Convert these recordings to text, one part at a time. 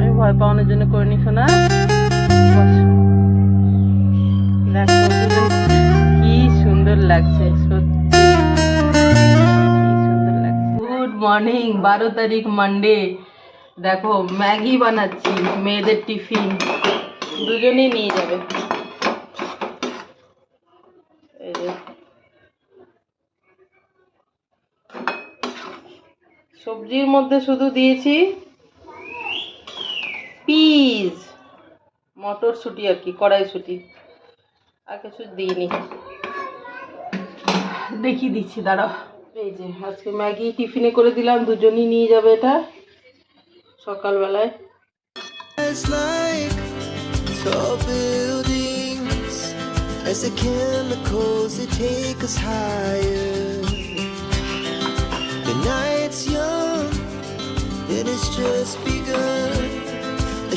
আমি ভয় পাওয়ানোর জন্য করে নি শোনা কি সুন্দর লাগছে, সত্যি। সুন্দর লাগছে। গুড মর্নিং বারো তারিখ মানডে দেখো, ম্যাগি বানাচ্ছি, মেয়েদের টিফিন। দুজনেই নিয়ে যাবে। সবজির মধ্যে শুধু দিয়েছি মটরশুটি আর কি, কড়াইশুটি। আর কিছু দিইনি। দেখি দিচ্ছি দাঁড়া এই যে, আজকে ম্যাগি টিফিনে করে দিলাম, দুজনই নিয়ে যাবে এটা সকালবেলায়।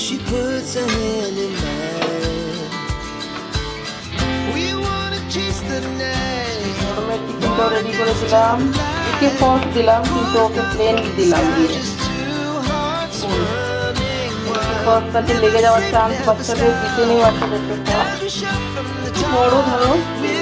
She puts her hand in mine. We wanna chase the night. গরমের টিফিনটাও রেডি করে দিলাম একে সস দিলাম কিন্তু ওকে প্লেন দিলাম দিয়ে লেগে যাওয়ার চান্স বাচ্চাদের দিতে নেই বাচ্চাদেরকে. বড় ধরো নিয়ে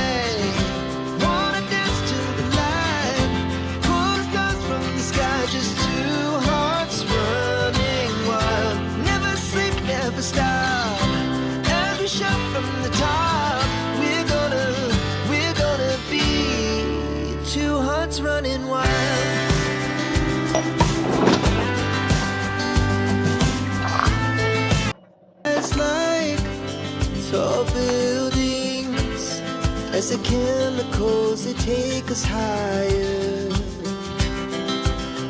they take us higher.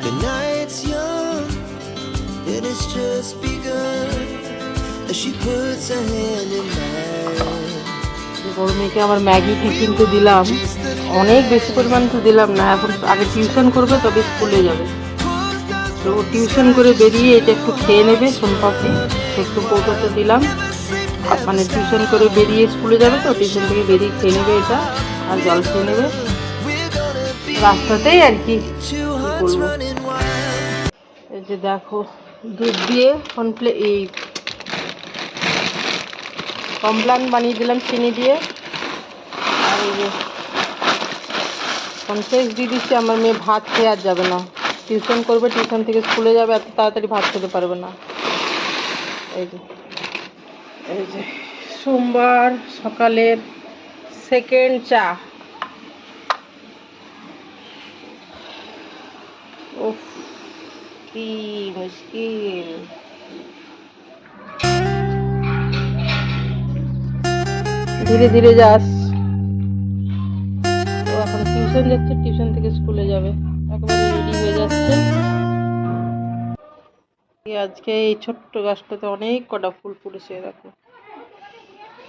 The night's young just begun. As she puts her hand in mine. বড় মেয়েকে আমার ম্যাগি টিফিন তো দিলাম? অনেক বেশি পরিমাণ তো দিলাম না, এখন আগে টিউশন করবে, তবে স্কুলে যাবে। তো টিউশন করে বেরিয়ে এটা একটু খেয়ে নেবে সোনপাপড়ি একটু কৌটোতে দিলাম। মানে টিউশন করে বেরিয়ে স্কুলে যাবে তো, টিউশন থেকে বেরিয়ে খেয়ে নেবে এটা। আর জল খেয়ে নেবে। রাস্তাতেই আর কি. এই যে দেখো, দুধ দিয়ে কমপ্লে এই কমপ্লান বানিয়ে দিলাম, চিনি দিয়ে। আর এই যে কনফ্লেক্স দিয়ে দিচ্ছি, আমার মেয়ে ভাত খেয়ে আর যাবে না। টিউশন করবে টিউশন থেকে স্কুলে যাবে, এত তাড়াতাড়ি ভাত খেতে পারবে না। এই যে এই যে, সোমবার সকালের সেকেন্ড চা। কি মুশকিল। ধীরে ধীরে যাস। ও এখন টিউশন যাচ্ছে, টিউশন থেকে স্কুলে যাবে। একেবারে রেডি হয়ে যাচ্ছে। আজকে এই ছোট্ট গাছটাতে অনেক কটা ফুল ফুটেছে, দেখো।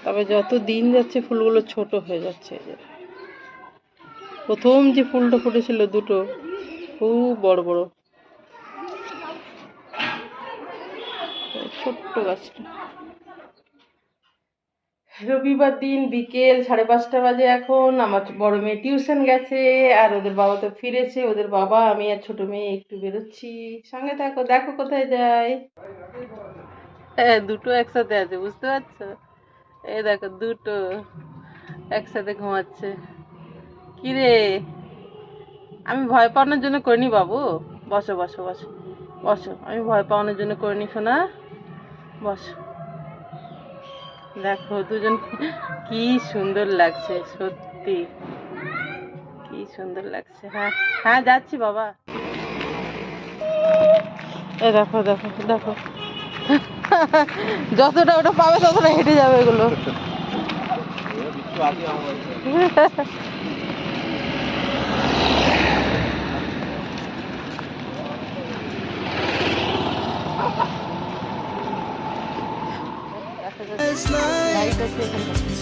তবে যত দিন যাচ্ছে ফুলগুলো ছোট হয়ে যাচ্ছে প্রথম যে ফুলটা ফুটেছিল দুটো, খুব বড় বড়। ছোট্ট গাছটা। রবিবার দিন বিকেল সাড়ে পাঁচটা বাজে এখন, আমার বড় মেয়ে টিউশন গেছে, আর ওদের বাবা তো ফিরেছে, ওদের বাবা, আমি আর ছোট মেয়ে একটু বেরোচ্ছি। সঙ্গে থাকো, দেখো কোথায় যাই হ্যাঁ দুটো একসাথে আছে, বুঝতে পারছ? এই দেখো দুটো একসাথে ঘুমাচ্ছে। কিরে আমি ভয় পাওয়ানোর জন্য করিনি বাবু। বসো বসো বসো বসো। আমি ভয় পাওয়ানোর জন্য করিনি শোনা বসো। দেখো দুজন কি সুন্দর লাগছে, সত্যি। কি সুন্দর লাগছে। হ্যাঁ হ্যাঁ যাচ্ছি বাবা। এ দেখো দেখো দেখো। যতটা ওটা পাবে ততটা হেঁটে যাবে এগুলো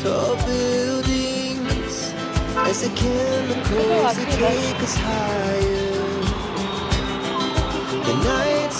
So buildings as the chemicals that take us higher. The nights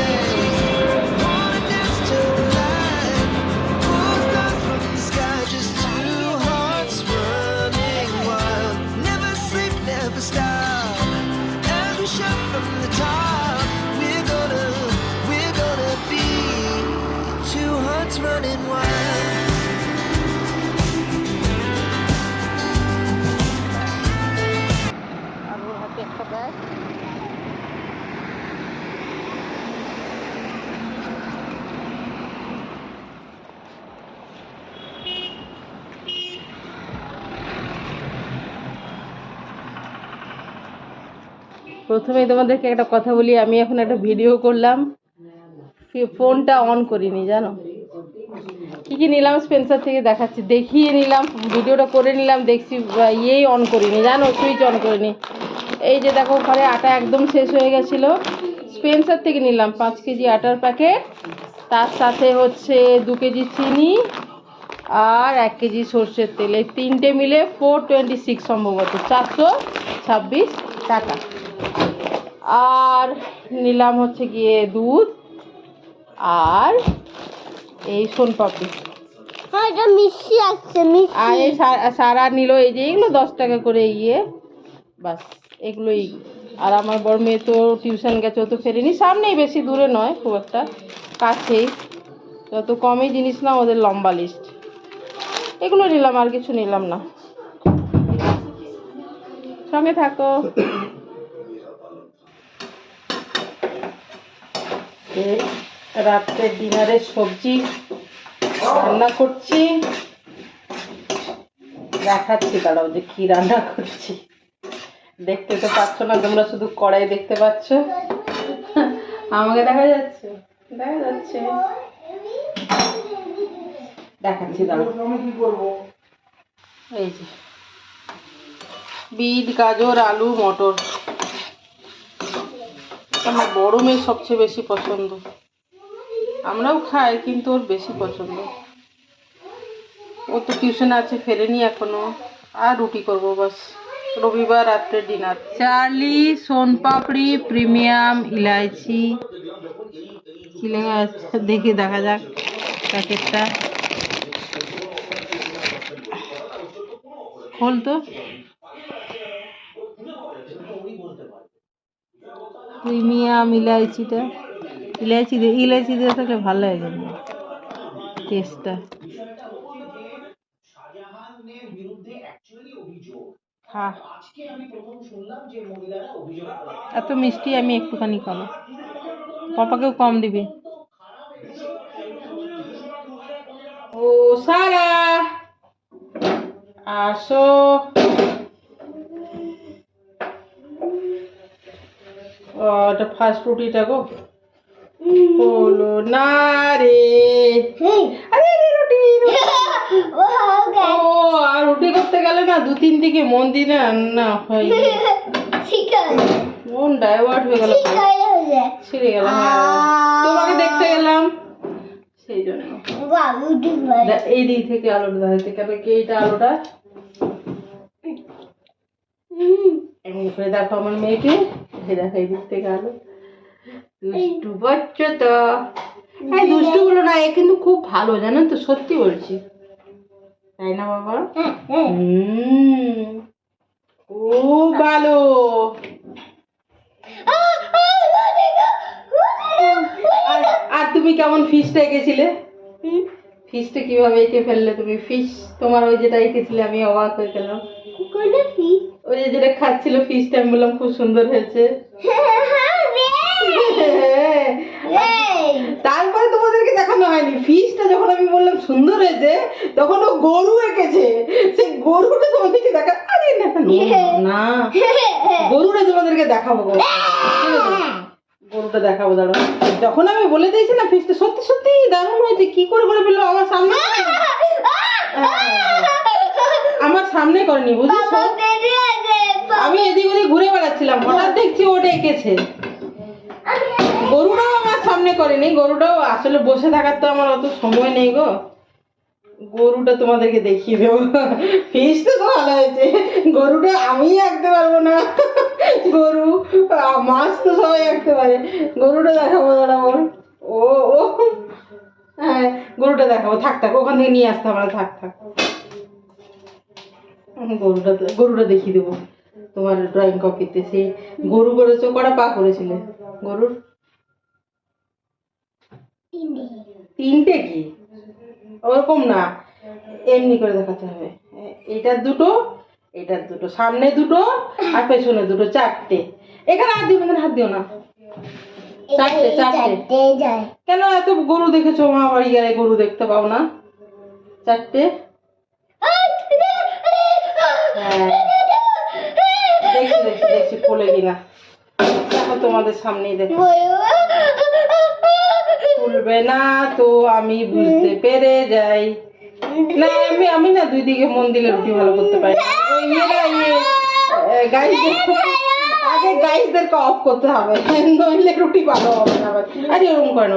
প্রথমে তোমাদেরকে একটা কথা বলি, আমি এখন একটা ভিডিও করলাম। ফোনটা অন করিনি, জানো? কি কি নিলাম স্পেন্সার থেকে দেখাচ্ছি। দেখিয়ে নিলাম ভিডিওটা করে নিলাম, দেখছি ইয়েই অন করিনি, জানো? সুইচ অন করিনি। এই যে দেখো, ঘরে আটা একদম শেষ হয়ে গেছিল। স্পেন্সার থেকে নিলাম পাঁচ কেজি আটার প্যাকেট। তার সাথে হচ্ছে দু কেজি চিনি আর এক কেজি সর্ষের তেল। এই তিনটে মিলে ফোর টোয়েন্টি সিক্স সম্ভবত, চারশো ছাব্বিশ টাকা। আর নিলাম হচ্ছে গিয়ে দুধ আর এই সোনপাপড়ি হ্যাঁ এটা মিষ্টি আসছে মিষ্টি। আর এই সারা নিল এই যে এগুলো দশ টাকা করে ইয়ে। বাস এগুলোই। আর আমার বড় মেয়ে তো টিউশন গেছে ও তো ফেরেনি। সামনেই বেশি দূরে নয় খুব একটা কাছেই। যত কমই জিনিস না ওদের লম্বা লিস্ট এগুলো নিলাম আর কিছু নিলাম না। সঙ্গে থাকো। এই রাত্রের ডিনারের সবজি রান্না করছি। দেখাচ্ছি, দাঁড়াও যে কি রান্না করছি। দেখতে তো পাচ্ছ না, তোমরা শুধু কড়াই দেখতে পাচ্ছ। আমাকে দেখা যাচ্ছে দেখা যাচ্ছে। দেখাচ্ছি, দাঁড়াও। এই যে, বিট, গাজর, আলু, মটর। আমার বড় মেয়ের সবচেয়ে বেশি পছন্দ। আমরাও খাই, কিন্তু ওর বেশি পছন্দ। ও তো টিউশন আছে, ফেরেনি এখনও। আর রুটি করব বাস। রবিবার রাত্রে ডিনার চার্লি, সোনপাপড়ি, প্রিমিয়াম, ইলাইচি। আছে? দেখে, দেখা যাক। প্যাকেটটা। খোল তো। প্রিমিয়াম ইলাইচিটা ইলাইচি দিয়ে ইলাইচি দিয়ে থাকলে ভালো লাগে। কিন্তু টেস্টটা এত মিষ্টি আমি একটুখানি খাব। পাপাকেও কম দিবি। ও সারা। আসো। এটা ফার্স্ট রুটিটা গো। হলো না রে। আরে আরে রুটি। ও আর রুটি করতে গেলে না দু তিন দিকে মন দিয়ে না রান্না হয়। ঠিক আছে। মন ডাইভার্ট হয়ে গেল। ঠিক আছে ছিঁড়ে গেল হ্যাঁ তোমাকে দেখতে গেলাম সেই জন্য। বাহ রুটি ভাই দে- এই দিক থেকে আলোটা দেখাচ্ছে কেন কি এইটা আলোটা। এমনি দেখো আমার মেয়েকে। এই দেখো এই দিক থেকে আলো। দুষ্টু বাচ্চা তো। হ্যাঁ দুষ্টু গুলো না এ কিন্তু খুব ভালো জানেন তো? সত্যি বলছি। তাই না বাবা? হুম খুব ভালো আর তুমি কেমন ফিশটা এঁকেছিলে? ফিশটা কীভাবে এঁকে ফেললে তুমি? ফিশ তোমার ওই যেটা এঁকেছিলে আমি অবাক হয়ে গেলাম। ওই যে যেটা খাচ্ছিল ফিশটা আমি বললাম খুব সুন্দর হয়েছে। তারপরে তোমাদেরকে দেখানো হয়নি ফিশটা যখন আমি বললাম সুন্দর হয়েছে তখন ও গরু এঁকেছে। সেই গরুটা তোমাদেরকে দেখা আরে না গরুটা তোমাদেরকে দেখাবো। গরুটা দেখাবো দাঁড়ো যখন আমি বলে দিয়েছি না ফিশটা সত্যি সত্যি দারুণ হয়েছে কি করে করে পেল আমার সামনে আমার সামনে করেনি বুঝেছ? আমি এদিক ওদিক ঘুরে বেড়াচ্ছিলাম, হঠাৎ দেখছি ও এঁকেছে। গরুটাও আমার সামনে করেনি, গরুটাও আসলে বসে থাকার তো আমার অত সময় নেই গো। গরুটা তোমাদেরকে দেখিয়ে দেবো। ফিসটা তো ভালো হয়েছে। গরুটা আমি আঁকতে পারব না। গরু, মাছ তো সবাই আঁকতে পারে। গরুটা দেখাবো দাঁড়াবো ও ও। হ্যাঁ গরুটা দেখাবো। থাক থাক, ওখান থেকে নিয়ে আসতে আমরা থাক থাক। গরুটা গরুটা দেখিয়ে দেবো। তোমার ড্রয়িং কপিতে সেই গরু করেছ কটা পা করেছিলে? গরুর? তিনটে। কি? ওরকম না। এমনি করে দেখাতে হবে। এ- এইটার দুটো এটার দুটো সামনে দুটো আর পেছনে দুটো চারটে। এখানে হাত দিও না, হাত দিও না। চারটে চারটে। কেন এত গরু দেখেছ? মা বাড়ি গেলে গরু দেখতে পাও না। চারটে। হ্যাঁ। কিনা। দেখো তোমাদের সামনেই না তো আমি বুঝতে পেরে যাই। না, আমি আমি না দুই দিকে মন দিলে রুটি ভালো করতে পারি আগে অফ করতে হবে রুটি ভালো করে না,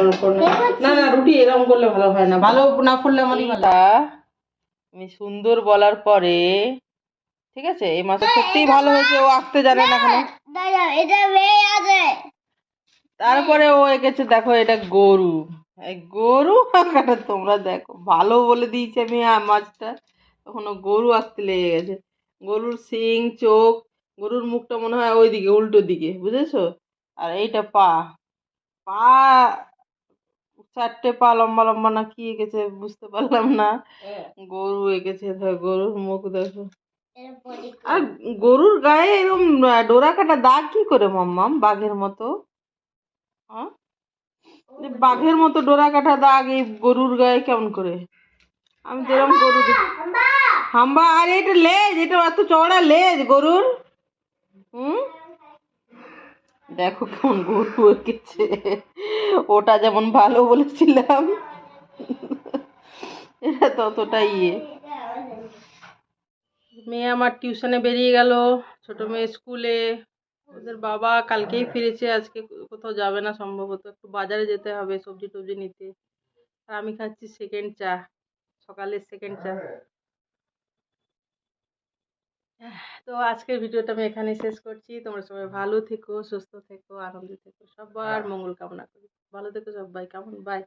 ওরকম না। না রুটি করলে ভালো হয় না। ভালো না ভালো আমি সুন্দর বলার পরে ঠিক আছে? এই মাসে সত্যিই ভালো হয়েছে ও আসতে জানে না এখনও। দাদা এটা মেয়ে আছে। তারপরে ও এঁকেছে দেখো এটা গরু। এই গরু আঁকাটা তোমরা দেখো। ভালো বলে দিয়েছি আমি মাছটা। তখন ও গরু আসতে লেগে গেছে। গরুর শিং চোখ গরুর মুখটা মনে হয় ওই দিকে উল্টো দিকে বুঝেছ? আর এইটা পা। পা চারটে পা লম্বা লম্বা না কি এঁকেছে বুঝতে পারলাম না। গরু এঁকেছে গরুর মুখ দেখো। আর গরুর গায়ে এরকম ডোরা কাটা দাগ কি করে, মাম্মাম? বাঘের মতো? হ্যাঁ? বাঘের মতো ডোরা কাটা দাগ এই গরুর গায়ে কেমন করে? আমি তো এরকম গরু হাম্বা, আর এটা লেজ, এটা এত চওড়া লেজ গরুর। হুম? দেখো কেমন গরু এঁকেছে। ওটা যেমন ভালো বলেছিলাম, এটা ততটা ইয়ে। মেয়ে আমার টিউশনে বেরিয়ে গেল, ছোট মেয়ে স্কুলে। ওদের বাবা কালকেই ফিরেছে, আজকে কোথাও যাবে না সম্ভবত। একটু বাজারে যেতে হবে, সবজি টবজি নিতে। আর আমি খাচ্ছি সেকেন্ড চা, সকালের সেকেন্ড চা। তো আজকের ভিডিওটা আমি এখানে শেষ করছি। তোমরা সবাই ভালো থেকো, সুস্থ থেকো, আনন্দে থেকো, সবার মঙ্গল কামনা করি। ভালো থেকো সবাই, কেমন? বাই